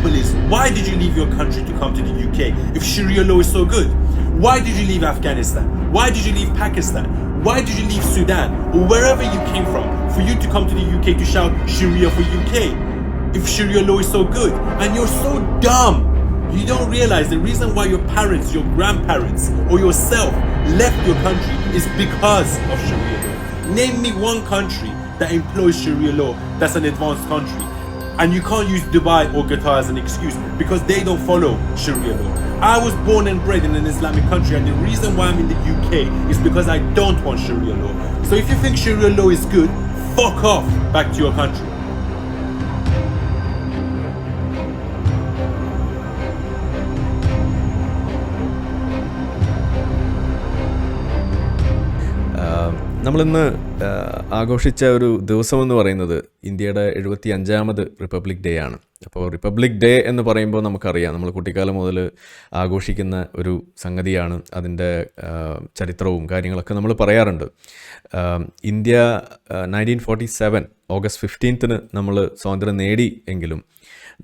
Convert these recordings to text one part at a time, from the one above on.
people is why did you leave your country to come to the UK if Sharia law is so good? Why did you leave Afghanistan? Why did you leave Pakistan? Why did you leave Sudan or wherever you came from for you to come to the UK to shout Sharia for UK if Sharia law is so good? And you're so dumb. You don't realize the reason why your parents, your grandparents, or yourself left your country is because of Sharia law. Name me one country that employs Sharia law that's an advanced country. And you can't use Dubai or Qatar as an excuse because they don't follow Sharia law. I was born and bred in an Islamic country, and the reason why I'm in the UK is because I don't want Sharia law. So if you think Sharia law is good, fuck off back to your country. നമ്മളിന്ന് ആഘോഷിച്ച ഒരു ദിവസമെന്ന് പറയുന്നത് ഇന്ത്യയുടെ എഴുപത്തി അഞ്ചാമത് republic day ആണ്. അപ്പോൾ republic day എന്ന് പറയുമ്പോൾ നമുക്കറിയാം നമ്മൾ കുട്ടിക്കാലം മുതൽ ആഘോഷിക്കുന്ന ഒരു സംഗതിയാണ്. അതിന്റെ ചരിത്രവും കാര്യങ്ങളൊക്കെ നമ്മൾ പറയാറുണ്ട്. India nineteen forty seven August ഫിഫ്റ്റീൻത്തിന് നമ്മൾ സ്വാതന്ത്ര്യം നേടി എങ്കിലും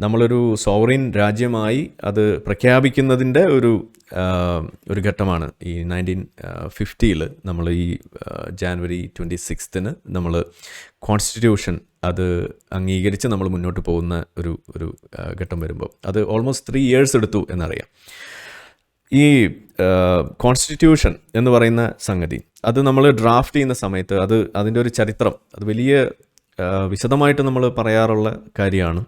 നമ്മളൊരു സോവറിൻ രാജ്യമായി അത് പ്രഖ്യാപിക്കുന്നതിന്റെ ഒരു ഒരു ഘട്ടമാണ്. ഈ നയന്റീൻ ഫിഫ്റ്റിയിൽ നമ്മൾ ഈ ജാനുവരി ട്വന്റി സിക്സ്ത്തിന് നമ്മൾ കോൺസ്റ്റിറ്റ്യൂഷൻ അത് അംഗീകരിച്ച് നമ്മൾ മുന്നോട്ട് പോകുന്ന ഒരു ഒരു ഘട്ടം വരുമ്പോൾ അത് ഓൾമോസ്റ്റ് ത്രീ ഇയേഴ്സ് എടുത്തു എന്നറിയാം. ഈ കോൺസ്റ്റിറ്റ്യൂഷൻ എന്ന് പറയുന്ന സംഗതി അത് നമ്മൾ ഡ്രാഫ്റ്റ് ചെയ്യുന്ന സമയത്ത് അത് അതിന്റെ ഒരു ചരിത്രം അത് വലിയ വിശദമായിട്ട് നമ്മൾ പറയാറുള്ള കാര്യമാണ്.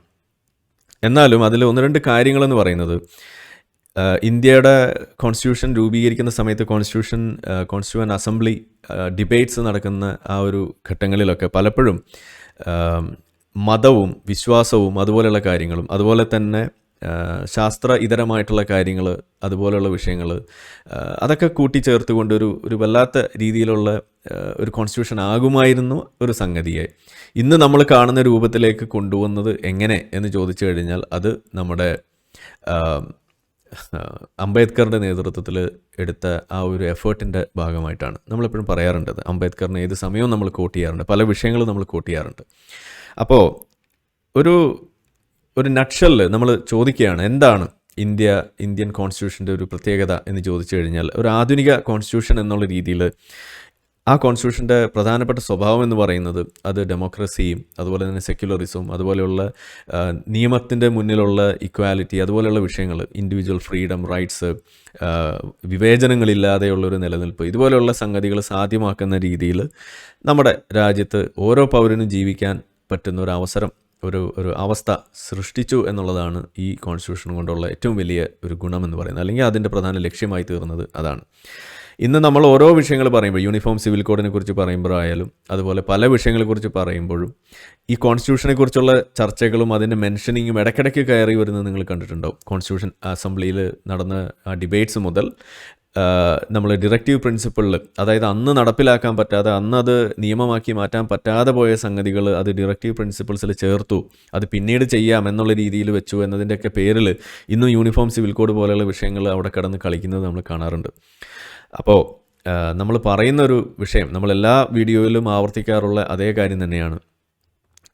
എന്നാലും അതിൽ ഒന്ന് രണ്ട് കാര്യങ്ങളെന്ന് പറയുന്നത് ഇന്ത്യയുടെ കോൺസ്റ്റിറ്റ്യൂഷൻ രൂപീകരിക്കുന്ന സമയത്ത് കോൺസ്റ്റിറ്റ്യൂഷൻ കോൺസ്റ്റിറ്റ്യൂവൻ അസംബ്ലി ഡിബേറ്റ്സ് നടക്കുന്ന ആ ഒരു ഘട്ടങ്ങളിലൊക്കെ പലപ്പോഴും മതവും വിശ്വാസവും അതുപോലെയുള്ള കാര്യങ്ങളും അതുപോലെ തന്നെ ശാസ്ത്ര ഇതരമായിട്ടുള്ള കാര്യങ്ങൾ അതുപോലെയുള്ള വിഷയങ്ങൾ അതൊക്കെ കൂട്ടിച്ചേർത്തുകൊണ്ട് ഒരു ഒരു വല്ലാത്ത രീതിയിലുള്ള ഒരു കോൺസ്റ്റിറ്റ്യൂഷൻ ആകുമായിരുന്നു ഒരു സംഗതിയെ ഇന്ന് നമ്മൾ കാണുന്ന രൂപത്തിലേക്ക് കൊണ്ടുവന്നത് എങ്ങനെ എന്ന് ചോദിച്ചു കഴിഞ്ഞാൽ അത് നമ്മുടെ അംബേദ്കറിന്റെ നേതൃത്വത്തിൽ എടുത്ത ആ ഒരു എഫേർട്ടിന്റെ ഭാഗമായിട്ടാണ് നമ്മളെപ്പോഴും പറയാറുണ്ടത്. അംബേദ്കറിനെ ഏത് സമയവും നമ്മൾ കോട്ട് ചെയ്യാറുണ്ട്. പല വിഷയങ്ങളും നമ്മൾ കോട്ട് ചെയ്യാറുണ്ട്. അപ്പോൾ ഒരു ഒരു നക്ഷലിൽ നമ്മൾ ചോദിക്കുകയാണ് എന്താണ് ഇന്ത്യ ഇന്ത്യൻ കോൺസ്റ്റിറ്റ്യൂഷന്റെ ഒരു പ്രത്യേകത എന്ന് ചോദിച്ചു കഴിഞ്ഞാൽ ഒരു ആധുനിക കോൺസ്റ്റിറ്റ്യൂഷൻ എന്നുള്ള രീതിയിൽ ആ കോൺസ്റ്റിറ്റ്യൂഷന്റെ പ്രധാനപ്പെട്ട സ്വഭാവം എന്ന് പറയുന്നത് അത് ഡെമോക്രസിയും അതുപോലെ തന്നെ സെക്യുലറിസവും അതുപോലെയുള്ള നിയമത്തിന്റെ മുന്നിലുള്ള ഇക്വാലിറ്റി അതുപോലെയുള്ള വിഷയങ്ങൾ ഇൻഡിവിജ്വൽ ഫ്രീഡം റൈറ്റ്സ് വിവേചനങ്ങളില്ലാതെയുള്ള ഒരു നിലനിൽപ്പ് ഇതുപോലെയുള്ള സംഗതികൾ സാധ്യമാക്കുന്ന രീതിയിൽ നമ്മുടെ രാജ്യത്ത് ഓരോ പൗരനും ജീവിക്കാൻ പറ്റുന്ന ഒരു അവസരം ഒരു ഒരു അവസ്ഥ സൃഷ്ടിച്ചു എന്നുള്ളതാണ് ഈ കോൺസ്റ്റിറ്റ്യൂഷൻ കൊണ്ടുള്ള ഏറ്റവും വലിയ ഒരു ഗുണമെന്ന് പറയുന്നത്. അല്ലെങ്കിൽ അതിന്റെ പ്രധാന ലക്ഷ്യമായി തീർന്നത് അതാണ്. ഇന്ന് നമ്മൾ ഓരോ വിഷയങ്ങൾ പറയുമ്പോൾ യൂണിഫോം സിവിൽ കോഡിനെ കുറിച്ച് പറയുമ്പോഴായാലും അതുപോലെ പല വിഷയങ്ങളെക്കുറിച്ച് പറയുമ്പോഴും ഈ കോൺസ്റ്റിറ്റ്യൂഷനെ കുറിച്ചുള്ള ചർച്ചകളും അതിന്റെ മെൻഷനിങ്ങും ഇടയ്ക്കിടയ്ക്ക് കയറി വരുന്നത് നിങ്ങൾ കണ്ടിട്ടുണ്ടാവും. കോൺസ്റ്റിറ്റ്യൂഷൻ അസംബ്ലിയിൽ നടന്ന ആ ഡിബേറ്റ്സ് മുതൽ നമ്മൾ ഡിറക്റ്റീവ് പ്രിൻസിപ്പിളിൽ അതായത് അന്ന് നടപ്പിലാക്കാൻ പറ്റാതെ അന്ന് അത് നിയമമാക്കി മാറ്റാൻ പറ്റാതെ പോയ സംഗതികൾ അത് ഡിറക്റ്റീവ് പ്രിൻസിപ്പിൾസിൽ ചേർത്തു. അത് പിന്നീട് ചെയ്യാം എന്നുള്ള രീതിയിൽ വെച്ചു എന്നതിന്റെയൊക്കെ പേരിൽ ഇന്നും യൂണിഫോം സിവിൽ കോഡ് പോലെയുള്ള വിഷയങ്ങൾ അവിടെ കിടന്ന് കളിക്കുന്നത് നമ്മൾ കാണാറുണ്ട്. അപ്പോൾ നമ്മൾ പറയുന്ന ഒരു വിഷയം നമ്മൾ എല്ലാ വീഡിയോയിലും ആവർത്തിക്കാറുള്ള അതേ കാര്യം തന്നെയാണ്.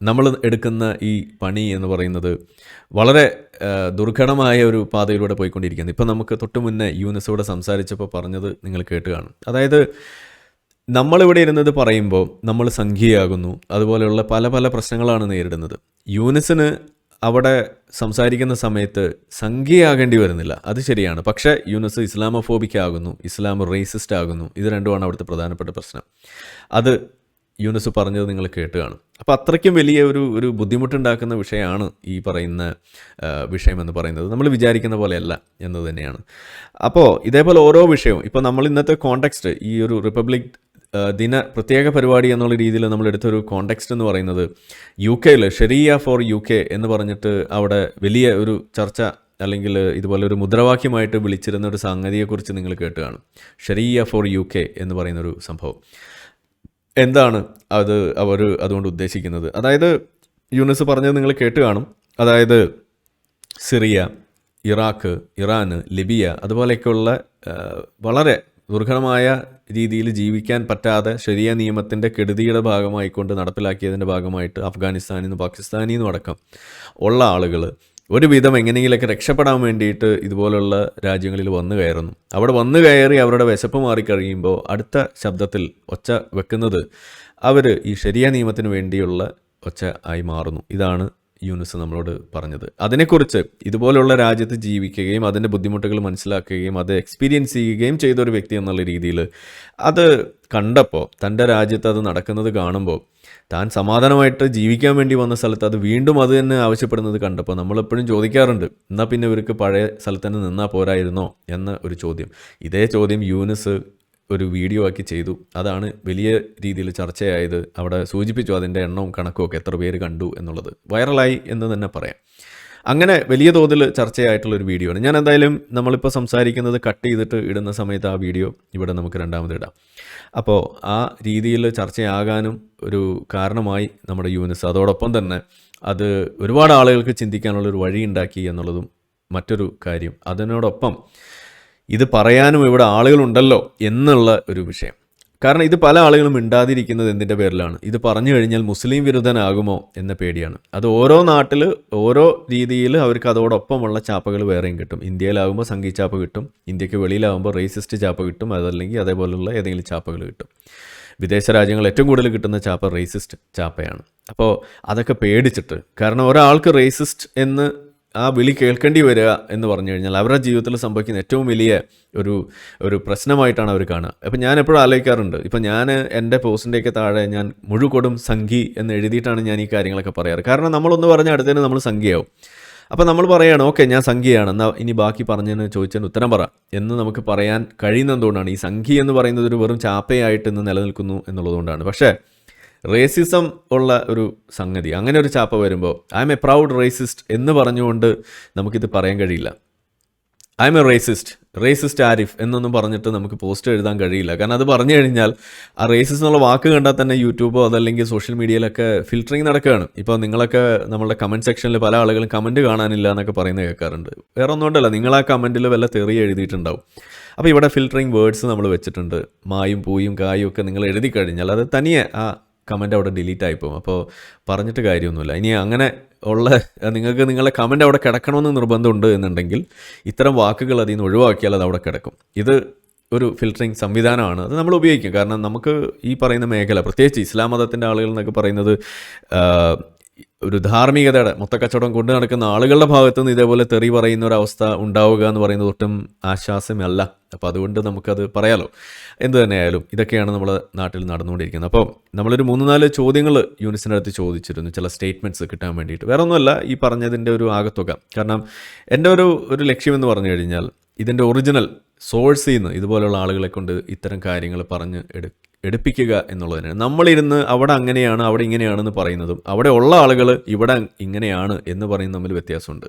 നമ്മൾ എടുക്കുന്ന ഈ പണി എന്ന് പറയുന്നത് വളരെ ദുർഘടമായ ഒരു പാതയിലൂടെ പോയിക്കൊണ്ടിരിക്കുന്നത് ഇപ്പം നമുക്ക് തൊട്ട് മുന്നേ യൂനിസോട് സംസാരിച്ചപ്പോൾ പറഞ്ഞത് നിങ്ങൾ കേട്ട് കാണും അതായത് നമ്മളിവിടെ ഇരുന്നത് പറയുമ്പോൾ നമ്മൾ സംഖ്യയാകുന്നു അതുപോലെയുള്ള പല പല പ്രശ്നങ്ങളാണ് നേരിടുന്നത്. യൂനിസിന് അവിടെ സംസാരിക്കുന്ന സമയത്ത് സംഖ്യയാകേണ്ടി വരുന്നില്ല. അത് ശരിയാണ്. പക്ഷേ യൂനിസ് ഇസ്ലാമോഫോബിക് ആകുന്നു ഇസ്ലാം റേസിസ്റ്റ് ആകുന്നു ഇത് രണ്ടുമാണ് അവിടുത്തെ പ്രധാനപ്പെട്ട പ്രശ്നം. അത് യൂനിസ് പറഞ്ഞത് നിങ്ങൾ കേട്ട് കാണും അപ്പോൾ അത്രയ്ക്കും വലിയ ഒരു ഒരു ബുദ്ധിമുട്ടുണ്ടാക്കുന്ന വിഷയമാണ് ഈ പറയുന്ന വിഷയമെന്ന് പറയുന്നത്. നമ്മൾ വിചാരിക്കുന്ന പോലെയല്ല എന്ന് തന്നെയാണ്. അപ്പോൾ ഇതേപോലെ ഓരോ വിഷയവും ഇപ്പോൾ നമ്മൾ ഇന്നത്തെ കോണ്ടെക്സ്റ്റ് ഈ ഒരു റിപ്പബ്ലിക് ദിന പ്രത്യേക പരിപാടി എന്നുള്ള രീതിയിൽ നമ്മൾ എടുത്തൊരു കോണ്ടെക്സ്റ്റ് എന്ന് പറയുന്നത് യു കെയിൽ ഷെരിയ ഫോർ യു കെ എന്ന് പറഞ്ഞിട്ട് അവിടെ വലിയ ഒരു ചർച്ച അല്ലെങ്കിൽ ഇതുപോലെ ഒരു മുദ്രാവാക്യമായിട്ട് വിളിച്ചിരുന്ന ഒരു സംഗതിയെക്കുറിച്ച് നിങ്ങൾ കേട്ട് കാണും ഷെറിയ ഫോർ യു കെ എന്ന് പറയുന്നൊരു സംഭവം. എന്താണ് അത് അവർ അതുകൊണ്ട് ഉദ്ദേശിക്കുന്നത്? അതായത് യൂണിസ് പറഞ്ഞത് നിങ്ങൾ കേട്ട് കാണും. അതായത് സിറിയ ഇറാഖ് ഇറാന് ലിബിയ അതുപോലെയൊക്കെയുള്ള വളരെ ദുർഘടമായ രീതിയിൽ ജീവിക്കാൻ പറ്റാതെ ശരിയ നിയമത്തിന്റെ കെടുതിയുടെ ഭാഗമായിക്കൊണ്ട് നടപ്പിലാക്കിയതിന്റെ ഭാഗമായിട്ട് അഫ്ഗാനിസ്ഥാനിൽ നിന്ന് പാകിസ്ഥാനിൽ നിന്നും അടക്കം ഉള്ള ആളുകൾ ഒരുവിധം എങ്ങനെയെങ്കിലൊക്കെ രക്ഷപ്പെടാൻ വേണ്ടിയിട്ട് ഇതുപോലുള്ള രാജ്യങ്ങളിൽ വന്നു കയറുന്നു. അവിടെ വന്നു കയറി അവരുടെ വിശപ്പ് മാറിക്കഴിയുമ്പോൾ അടുത്ത ശബ്ദത്തിൽ ഒച്ച വെക്കുന്നത് അവർ ഈ ശരിയ നിയമത്തിന് വേണ്ടിയുള്ള ഒച്ച ആയി മാറുന്നു. ഇതാണ് യൂനുസ് നമ്മളോട് പറഞ്ഞത്. അതിനെക്കുറിച്ച് ഇതുപോലുള്ള രാജ്യത്ത് ജീവിക്കുകയും അതിന്റെ ബുദ്ധിമുട്ടുകൾ മനസ്സിലാക്കുകയും അത് എക്സ്പീരിയൻസ് ചെയ്യുകയും ചെയ്ത ഒരു വ്യക്തി എന്നുള്ള രീതിയിൽ അത് കണ്ടപ്പോൾ തന്റെ രാജ്യത്ത് അത് നടക്കുന്നത് കാണുമ്പോൾ താൻ സമാധാനമായിട്ട് ജീവിക്കാൻ വേണ്ടി വന്ന സ്ഥലത്ത് അത് വീണ്ടും അത് തന്നെ ആവശ്യപ്പെടുന്നത് കണ്ടപ്പോൾ നമ്മളെപ്പോഴും ചോദിക്കാറുണ്ട് എന്നാൽ പിന്നെ ഇവർക്ക് പഴയ സ്ഥലത്ത് തന്നെ നിന്നാൽ പോരായിരുന്നോ? എന്ന ഒരു ചോദ്യം. ഇതേ ചോദ്യം യൂനിസ് ഒരു വീഡിയോ ആക്കി ചെയ്തു. അതാണ് വലിയ രീതിയിൽ ചർച്ചയായത്. അവിടെ സൂചിപ്പിച്ചു അതിന്റെ എണ്ണവും കണക്കും ഒക്കെ എത്ര പേര് കണ്ടു എന്നുള്ളത്. വൈറലായി എന്ന് തന്നെ പറയാം. അങ്ങനെ വലിയ തോതിൽ ചർച്ചയായിട്ടുള്ള ഒരു വീഡിയോ ആണ്. ഞാൻ എന്തായാലും നമ്മളിപ്പോൾ സംസാരിക്കുന്നത് കട്ട് ചെയ്തിട്ട് ഇടുന്ന സമയത്ത് ആ വീഡിയോ ഇവിടെ നമുക്ക് രണ്ടാമത് ഇടാം. അപ്പോൾ ആ രീതിയിൽ ചർച്ചയാകാനും ഒരു കാരണമായി നമ്മുടെ യൂനിസ്. അതോടൊപ്പം തന്നെ അത് ഒരുപാട് ആളുകൾക്ക് ചിന്തിക്കാനുള്ള ഒരു വഴി ഉണ്ടാക്കി എന്നുള്ളതും മറ്റൊരു കാര്യം. അതിനോടൊപ്പം ഇത് പറയാനും ഇവിടെ ആളുകളുണ്ടല്ലോ എന്നുള്ള ഒരു വിഷയം. കാരണം ഇത് പല ആളുകളും മിണ്ടാതിരിക്കുന്നത് എന്തിന്റെ പേരിലാണ്? ഇത് പറഞ്ഞു കഴിഞ്ഞാൽ മുസ്ലിം വിരുദ്ധനാകുമോ എന്ന പേടിയാണ്. അത് ഓരോ നാട്ടിൽ ഓരോ രീതിയിൽ അവർക്ക് അതോടൊപ്പമുള്ള ചാപ്പകൾ വേറെയും കിട്ടും. ഇന്ത്യയിലാകുമ്പോൾ സംഗീ ചാപ്പ കിട്ടും. ഇന്ത്യയ്ക്ക് വെളിയിലാകുമ്പോൾ റേസിസ്റ്റ് ചാപ്പ് കിട്ടും. അതല്ലെങ്കിൽ അതേപോലുള്ള ഏതെങ്കിലും ചാപ്പകൾ കിട്ടും. വിദേശ രാജ്യങ്ങൾ ഏറ്റവും കൂടുതൽ കിട്ടുന്ന ചാപ്പ റേസിസ്റ്റ് ചാപ്പയാണ്. അപ്പോൾ അതൊക്കെ പേടിച്ചിട്ട്. കാരണം ഒരാൾക്ക് റേസിസ്റ്റ് എന്ന് ആ വിളി കേൾക്കേണ്ടി വരിക എന്ന് പറഞ്ഞു കഴിഞ്ഞാൽ അവരുടെ ജീവിതത്തിൽ സംഭവിക്കുന്ന ഏറ്റവും വലിയ ഒരു ഒരു പ്രശ്നമായിട്ടാണ് അവർ കാണുക. അപ്പം ഞാൻ എപ്പോഴും ആലോചിക്കാറുണ്ട്. ഇപ്പം ഞാൻ എന്റെ പോസ്റ്റിന്റെയൊക്കെ താഴെ ഞാൻ മുഴുകൊടും സംഘി എന്ന് എഴുതിയിട്ടാണ് ഞാൻ ഈ കാര്യങ്ങളൊക്കെ പറയാറ്. കാരണം നമ്മളൊന്ന് പറഞ്ഞ അടുത്തതിന് നമ്മൾ സംഖ്യയാവും അപ്പം നമ്മൾ പറയുകയാണ് ഓക്കെ ഞാൻ സംഖ്യയാണ് എന്നാൽ ഇനി ബാക്കി പറഞ്ഞതിന് ചോദിച്ചതിന് ഉത്തരം പറ. എന്ന് നമുക്ക് പറയാൻ കഴിയുന്നതുകൊണ്ടാണ് ഈ സംഖ്യ എന്ന് പറയുന്നത് ഒരു വെറും ചാപ്പയായിട്ട് ഇന്ന് നിലനിൽക്കുന്നു എന്നുള്ളതുകൊണ്ടാണ്. പക്ഷേ റേസിസം ഉള്ള ഒരു സംഗതി. അങ്ങനെ ഒരു ചാപ്പ വരുമ്പോൾ I am a proud racist എന്ന് പറഞ്ഞുകൊണ്ട് നമുക്കിത് പറയാൻ കഴിയില്ല. I am a racist racist Arif എന്നൊന്നും പറഞ്ഞിട്ട് നമുക്ക് പോസ്റ്റ് എഴുതാൻ കഴിയില്ല. കാരണം അത് പറഞ്ഞു കഴിഞ്ഞാൽ ആ റേസിസ് എന്നുള്ള വാക്ക് കണ്ടാൽ തന്നെ യൂട്യൂബോ അതല്ലെങ്കിൽ സോഷ്യൽ മീഡിയയിലൊക്കെ ഫിൽറ്ററിങ് നടക്കുകയാണ്. ഇപ്പോൾ നിങ്ങളൊക്കെ നമ്മളുടെ കമന്റ് സെക്ഷനിൽ പല ആളുകളും കമന്റ് കാണാനില്ല എന്നൊക്കെ പറയുന്നത് കേൾക്കാറുണ്ട്. വേറെ ഒന്നുകൊണ്ടല്ല നിങ്ങൾ ആ കമന്റിൽ വല്ല തെറി എഴുതിയിട്ടുണ്ടാവും. അപ്പോൾ ഇവിടെ ഫിൽറ്ററിങ് വേർഡ്സ് നമ്മൾ വെച്ചിട്ടുണ്ട്. മായും പൂയും കായും ഒക്കെ നിങ്ങൾ എഴുതി കഴിഞ്ഞാൽ അത് തനിയെ ആ കമന്റ് അവിടെ ഡിലീറ്റ് ആയിപ്പോകും അപ്പോൾ പറഞ്ഞിട്ട് കാര്യമൊന്നുമില്ല. ഇനി അങ്ങനെ ഉള്ള നിങ്ങൾക്ക് നിങ്ങളുടെ കമന്റ് അവിടെ കിടക്കണമെന്ന് നിർബന്ധമുണ്ട് എന്നുണ്ടെങ്കിൽ ഇത്തരം വാക്കുകൾ അതിൽ നിന്ന് ഒഴിവാക്കിയാൽ അത് അവിടെ കിടക്കും. ഇത് ഒരു ഫിൽറ്ററിങ് സംവിധാനമാണ്. അത് നമ്മൾ ഉപയോഗിക്കും. കാരണം നമുക്ക് ഈ പറയുന്ന മേഖല പ്രത്യേകിച്ച് ഇസ്ലാം മതത്തിന്റെ ആളുകൾ എന്നൊക്കെ പറയുന്നത് ഒരു ധാർമ്മികതയുടെ മൊത്തക്കച്ചവടം കൊണ്ടു നടക്കുന്ന ആളുകളുടെ ഭാഗത്തു നിന്ന് ഇതേപോലെ തെറി പറയുന്ന ഒരു അവസ്ഥ ഉണ്ടാവുക എന്ന് പറയുന്നത് ഒട്ടും ആശ്വാസമല്ല അപ്പോൾ അതുകൊണ്ട് നമുക്കത് പറയാലോ. എന്ത് തന്നെയായാലും ഇതൊക്കെയാണ് നമ്മൾ നാട്ടിൽ നടന്നുകൊണ്ടിരിക്കുന്നത്. അപ്പോൾ നമ്മളൊരു മൂന്ന് നാല് ചോദ്യങ്ങൾ യൂണിസിന്റെ അടുത്ത് ചോദിച്ചിരുന്നു. ചില സ്റ്റേറ്റ്മെന്റ്സ് കിട്ടാൻ വേണ്ടിയിട്ട്. വേറെ ഒന്നുമല്ല ഈ പറഞ്ഞതിന്റെ ഒരു ആകത്തുക. കാരണം എന്റെ ഒരു ഒരു ലക്ഷ്യമെന്ന് പറഞ്ഞു കഴിഞ്ഞാൽ ഇതിന്റെ ഒറിജിനൽ സോഴ്സിൽ നിന്ന് ഇതുപോലെയുള്ള ആളുകളെ കൊണ്ട് ഇത്തരം കാര്യങ്ങൾ പറഞ്ഞ് എടു എടുപ്പിക്കുക എന്നുള്ളതിനാണ് നമ്മളിരുന്ന് അവിടെ അങ്ങനെയാണ് അവിടെ ഇങ്ങനെയാണെന്ന് പറയുന്നതും അവിടെ ഉള്ള ആളുകൾ ഇവിടെ ഇങ്ങനെയാണ് എന്ന് പറയുന്ന തമ്മിൽ വ്യത്യാസമുണ്ട്.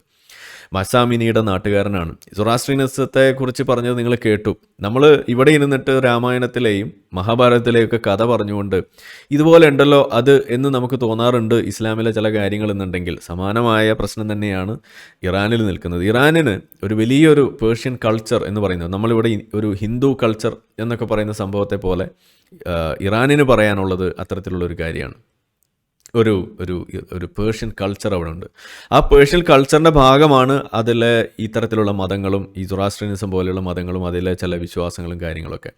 മസാമിനിയുടെ നാട്ടുകാരനാണ്. സൊറാസ്ട്രീനസത്തെ കുറിച്ച് പറഞ്ഞത് നിങ്ങൾ കേട്ടു. നമ്മൾ ഇവിടെ ഇരുന്നിട്ട് രാമായണത്തിലെയും മഹാഭാരതത്തിലെയും ഒക്കെ കഥ പറഞ്ഞുകൊണ്ട് ഇതുപോലെ ഉണ്ടല്ലോ അത് എന്ന് നമുക്ക് തോന്നാറുണ്ട് ഇസ്ലാമിലെ ചില കാര്യങ്ങൾ എന്നുണ്ടെങ്കിൽ. സമാനമായ പ്രശ്നം തന്നെയാണ് ഇറാനിൽ നിൽക്കുന്നത്. ഇറാനിന് ഒരു വലിയൊരു പേർഷ്യൻ കൾച്ചർ എന്ന് പറയുന്നത് നമ്മളിവിടെ ഒരു ഹിന്ദു കൾച്ചർ എന്നൊക്കെ പറയുന്ന സംഭവത്തെ പോലെ ഇറാനിന് പറയാനുള്ളത് അത്തരത്തിലുള്ള ഒരു കാര്യമാണ്. ഒരു ഒരു ഒരു പേർഷ്യൻ കൾച്ചർ അവിടെ ഉണ്ട് ആ പേർഷ്യൻ കൾച്ചറിന്റെ ഭാഗമാണ് അതിലെ ഇത്തരത്തിലുള്ള മതങ്ങളും ഈ സൊറാസ്ട്രീനിസം പോലെയുള്ള മതങ്ങളും അതിലെ ചില വിശ്വാസങ്ങളും കാര്യങ്ങളൊക്കെ.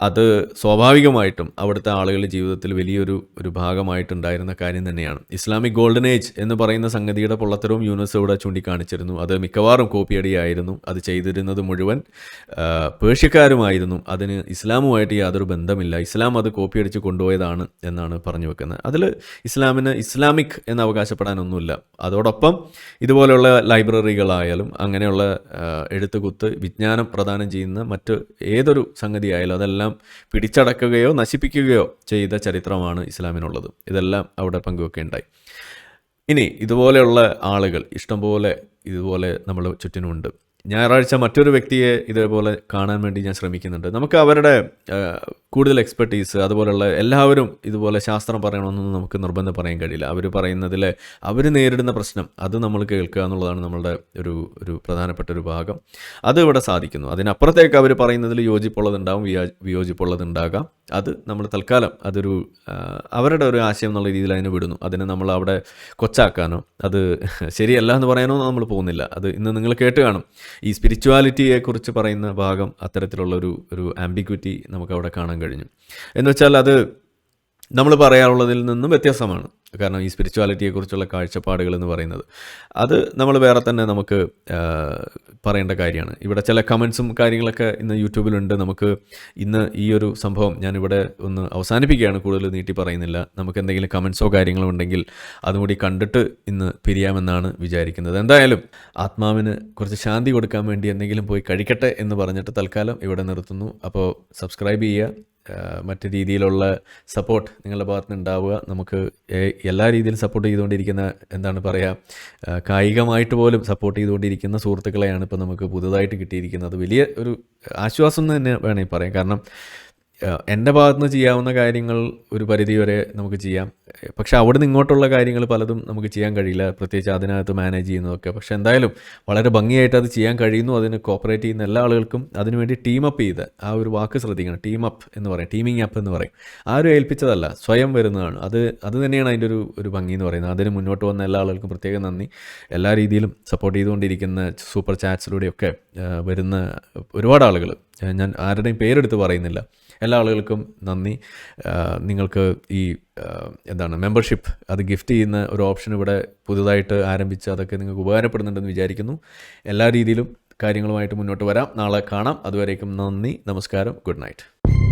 അത് സ്വാഭാവികമായിട്ടും അവിടുത്തെ ആളുകളുടെ ജീവിതത്തിൽ വലിയൊരു ഒരു ഭാഗമായിട്ടുണ്ടായിരുന്ന കാര്യം തന്നെയാണ്. ഇസ്ലാമിക് ഗോൾഡൻ ഏജ് എന്ന് പറയുന്ന സംഗതിയുടെ പൊള്ളത്തരവും യൂനസ് ഇവിടെ ചൂണ്ടിക്കാണിച്ചിരുന്നു. അത് മിക്കവാറും കോപ്പിയടിയായിരുന്നു. അത് ചെയ്തിരുന്നത് മുഴുവൻ പേർഷ്യക്കാരുമായിരുന്നു. അതിന് ഇസ്ലാമുമായിട്ട് യാതൊരു ബന്ധമില്ല. ഇസ്ലാം അത് കോപ്പിയടിച്ച് കൊണ്ടുപോയതാണ് എന്നാണ് പറഞ്ഞു വെക്കുന്നത്. അതിൽ ഇസ്ലാമിന് ഇസ്ലാമിക് എന്ന് അവകാശപ്പെടാനൊന്നുമില്ല. അതോടൊപ്പം ഇതുപോലെയുള്ള ലൈബ്രറികളായാലും അങ്ങനെയുള്ള എഴുത്തുകുത്ത് വിജ്ഞാനം പ്രദാനം ചെയ്യുന്ന മറ്റ് ഏതൊരു സംഗതിയായാലും അതെല്ലാം പിടിച്ചടക്കുകയോ നശിപ്പിക്കുകയോ ചെയ്ത ചരിത്രമാണ് ഇസ്ലാമിനുള്ളത്. ഇതെല്ലാം അവിടെ പങ്കുവെക്കുകയുണ്ടായി ഇനി ഇതുപോലെയുള്ള ആളുകൾ ഇഷ്ടംപോലെ ഇതുപോലെ നമ്മൾ ചുറ്റിനുമുണ്ട്. ഞായറാഴ്ച മറ്റൊരു വ്യക്തിയെ ഇതേപോലെ കാണാൻ വേണ്ടി ഞാൻ ശ്രമിക്കുന്നുണ്ട്. നമുക്ക് അവരുടെ കൂടുതൽ എക്സ്പെർട്ടീസ് അതുപോലുള്ള എല്ലാവരും ഇതുപോലെ ശാസ്ത്രം പറയണമെന്നൊന്നും നമുക്ക് നിർബന്ധം പറയാൻ കഴിയില്ല. അവർ പറയുന്നതിൽ അവർ നേരിടുന്ന പ്രശ്നം അത് നമ്മൾ കേൾക്കുക എന്നുള്ളതാണ് നമ്മളുടെ ഒരു ഒരു പ്രധാനപ്പെട്ട ഒരു ഭാഗം. അത് ഇവിടെ സാധിക്കുന്നു. അതിനപ്പുറത്തേക്ക് അവർ പറയുന്നതിൽ യോജിപ്പുള്ളതുണ്ടാവും വിയോജിപ്പുള്ളതുണ്ടാകാം. അത് നമ്മൾ തൽക്കാലം അതൊരു അവരുടെ ഒരു ആശയം എന്നുള്ള രീതിയിൽ അതിനെ വിടുന്നു. അതിനെ നമ്മൾ അവിടെ കൊച്ചാക്കാനോ അത് ശരിയല്ല എന്ന് പറയാനോ നമ്മൾ പോകുന്നില്ല. അത് ഇന്ന് നിങ്ങൾ കേട്ട് കാണും. ഈ സ്പിരിച്വാലിറ്റിയെക്കുറിച്ച് പറയുന്ന ഭാഗം അത്തരത്തിലുള്ള ഒരു ഒരു ആംബിക്വിറ്റി നമുക്ക് അവിടെ കാണാൻ കഴിഞ്ഞു. എന്ന് വെച്ചാൽ അത് നമ്മൾ പറയാറുള്ളതിൽ നിന്നും വ്യത്യാസമാണ് കാരണം ഈ സ്പിരിച്വാലിറ്റിയെക്കുറിച്ചുള്ള കാഴ്ചപ്പാടുകൾ എന്ന് പറയുന്നത്. അത് നമ്മൾ വേറെ തന്നെ നമുക്ക് പറയേണ്ട കാര്യമാണ്. ഇവിടെ ചില കമൻസും കാര്യങ്ങളൊക്കെ ഇന്ന് യൂട്യൂബിലുണ്ട്. നമുക്ക് ഇന്ന് ഈ ഒരു സംഭവം ഞാനിവിടെ ഒന്ന് അവസാനിപ്പിക്കുകയാണ്. കൂടുതൽ നീട്ടി പറയുന്നില്ല. നമുക്ക് എന്തെങ്കിലും കമൻസോ കാര്യങ്ങളോ ഉണ്ടെങ്കിൽ അതും കൂടി കണ്ടിട്ട് ഇന്ന് പിരിയാമെന്നാണ് വിചാരിക്കുന്നത്. എന്തായാലും ആത്മാവിന് കുറച്ച് ശാന്തി കൊടുക്കാൻ വേണ്ടി എന്തെങ്കിലും പോയി കഴിക്കട്ടെ എന്ന് പറഞ്ഞിട്ട് തൽക്കാലം ഇവിടെ നിർത്തുന്നു. അപ്പോൾ സബ്സ്ക്രൈബ് ചെയ്യുക മറ്റ് രീതിയിലുള്ള സപ്പോർട്ട് നിങ്ങളുടെ ഭാഗത്ത് നിന്ന് ഉണ്ടാവുക നമുക്ക് എല്ലാ രീതിയിലും സപ്പോർട്ട് ചെയ്തുകൊണ്ടിരിക്കുന്ന എന്താണ് പറയുക കായികമായിട്ട് പോലും സപ്പോർട്ട് ചെയ്തുകൊണ്ടിരിക്കുന്ന സുഹൃത്തുക്കളെയാണ് ഇപ്പോൾ നമുക്ക് പുതുതായിട്ട് കിട്ടിയിരിക്കുന്നത്. വലിയ ഒരു ആശ്വാസം തന്നെ വേണമെങ്കിൽ പറയാം. കാരണം എന്റെ ഭാഗത്ത് നിന്ന് ചെയ്യാവുന്ന കാര്യങ്ങൾ ഒരു പരിധി വരെ നമുക്ക് ചെയ്യാം. പക്ഷേ അവിടെ നിന്ന് ഇങ്ങോട്ടുള്ള കാര്യങ്ങൾ പലതും നമുക്ക് ചെയ്യാൻ കഴിയില്ല. പ്രത്യേകിച്ച് അതിനകത്ത് മാനേജ് ചെയ്യുന്നതൊക്കെ. പക്ഷേ എന്തായാലും വളരെ ഭംഗിയായിട്ട് അത് ചെയ്യാൻ കഴിയുന്നു. അതിന് കോപ്പറേറ്റ് ചെയ്യുന്ന എല്ലാ ആളുകൾക്കും അതിനുവേണ്ടി ടീം അപ്പ് ചെയ്ത് ആ ഒരു വാക്ക് ശ്രദ്ധിക്കണം. ടീം അപ്പ് എന്ന് പറയും. ടീമിങ് അപ്പ് എന്ന് പറയും. ആരും ഏൽപ്പിച്ചതല്ല. സ്വയം വരുന്നതാണ്. അത് അത് തന്നെയാണ് അതിന്റെ ഒരു ഒരു ഭംഗി എന്ന് പറയുന്നത്. അതിന് മുന്നോട്ട് വന്ന എല്ലാ ആളുകൾക്കും പ്രത്യേകം നന്ദി. എല്ലാ രീതിയിലും സപ്പോർട്ട് ചെയ്തുകൊണ്ടിരിക്കുന്ന സൂപ്പർ ചാറ്റ്സിലൂടെയൊക്കെ വരുന്ന ഒരുപാട് ആളുകൾ ഞാൻ ആരുടെയും പേരെടുത്ത് പറയുന്നില്ല. എല്ലാ ആളുകൾക്കും നന്ദി. നിങ്ങൾക്ക് ഈ എന്താണ് മെമ്പർഷിപ്പ് അത് ഗിഫ്റ്റ് ചെയ്യുന്ന ഒരു ഓപ്ഷൻ ഇവിടെ പുതുതായിട്ട് ആരംഭിച്ച് അതൊക്കെ നിങ്ങൾക്ക് ഉപകാരപ്പെടുന്നുണ്ടെന്ന് വിചാരിക്കുന്നു. എല്ലാ രീതിയിലും കാര്യങ്ങളുമായിട്ട് മുന്നോട്ട് വരാം. നാളെ കാണാം. അതുവരേക്കും നന്ദി നമസ്കാരം ഗുഡ് നൈറ്റ്.